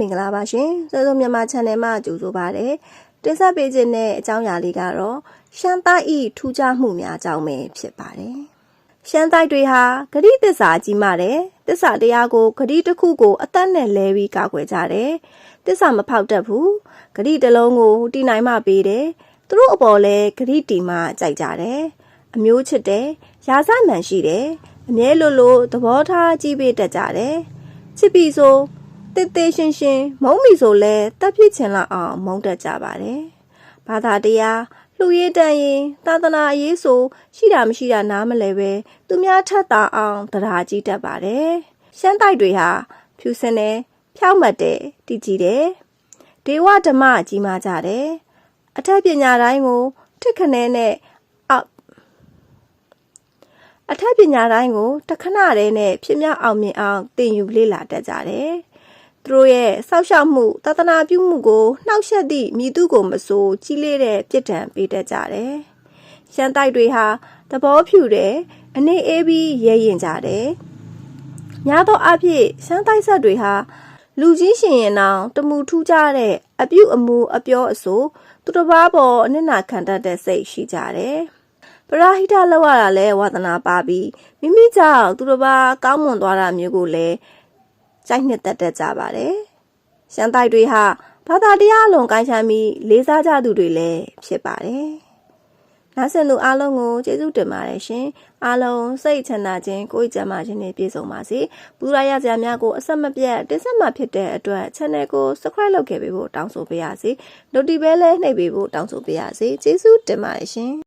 မင်္ဂလာပါရှင်စောစောမြန်မာ channel မှာကြိုဆိုပါရစေတင်ဆက်ပေးခြင်းတဲ့အကြောင်းအရာလေးကတော့ရှမ်းတိုက်ဤထူးခြားမှုများအကြောင်းပဲဖြစ်ပါတယ်ရှမ်းတိုက်တွေဟာဂရိတစ္ဆာကြီးမာတယ်တစ္ဆာတရားကိုဂရိတစ်ခုကိုအသက်နဲ့လဲပြီးကာကွယ်ကြတယ်တစ္ဆာမဖောက်တတ်ဘူးဂရိတစ်လုံးကိုတီနိုင်မှပေးတယ်သူတို့အပေါ်လဲဂရိတီမှကြိုက်ကြတယ်အမျိုးချစ်တယ်ရာဇမှန်ရှိတယ်အမြဲလိုလိုသဘောထားကြီးပေးတတ်ကြတယ်ချစ်ပြီဆို တေးသေးရှင်းရှင်းမုံမီဆိုလဲတက်ဖြစ်ချင်လောက်အောင်မုံတက်ကြပါတယ်။ဘာသာတရားလှူရေးတန်ရင်သာသနာအရေးဆိုရှိတာမရှိတာနားမလဲပဲသူများထက်သာအောင်တရားကြီးတတ်ပါတယ်။ရှမ်းတိုက်တွေဟာဖြူစင်တယ်ဖြောက်မတ်တယ်တည်ကြည်တယ်ဒေဝဓမ္မကြီးမားကြတယ်အထက်ပညာတိုင်းကိုထစ်ခနဲနဲ့အောက်အထက်ပညာတိုင်းကိုတခဏတည်းနဲ့ဖြစ်မြောက်အောင်မြင်အောင်သင်ယူလေ့လာတတ်ကြတယ်။ သူတို့ရဲ့စောက်ရှောက်မှုတသနာပြုမှုကိုနှောက်ယှက်သည့်မိသူကိုမဆိုးကြီးလေးတဲ့ပြစ်ဒဏ်ပေးတတ်ကြတယ်။ရှမ်းတိုက်တွေဟာသဘောဖြူတယ်အနေအေးပြီးရဲရင်ကြတယ်။များသောအားဖြင့်ရှမ်းတိုက်ဆက်တွေဟာလူကြီးရှင်ရင်အောင်တမူထူးကြတဲ့အပြုတ်အမူအပြောအဆိုသူတစ်ပါးပေါ်အနစ်နာခံတတ်တဲ့စိတ်ရှိကြတယ်။ပရာဟိတလောက်ရတာလဲဝါသနာပါပြီးမိမိကြောင့်သူတစ်ပါးကောင်းမွန်သွားတာမျိုးကိုလည်း ကြိုက်နှစ်သက်တတ်ကြပါတယ်။ရှမ်းတိုက်တွေဟာဘာသာတရားအလွန်ကိုင်းချမ်းပြီးလေးစားကြသူတွေလည်းဖြစ်ပါတယ်။နားဆင်သူအားလုံးကိုကျေးဇူးတင်ပါတယ်ရှင်။အားလုံးစိတ်ချမ်းသာခြင်းကိုယ်ကြမ်းမာခြင်းနဲ့ပြည့်စုံပါစေ။ပူရရကြများကိုအဆက်မပြတ်တင်ဆက်မှဖြစ်တဲ့အတွက် channel ကို subscribe လုပ်ခဲ့ပေးဖို့တောင်းဆိုပေးရစေ။ notification လည်းနှိပ်ပေးဖို့တောင်းဆိုပေးရစေ။ကျေးဇူးတင်ပါတယ်ရှင်။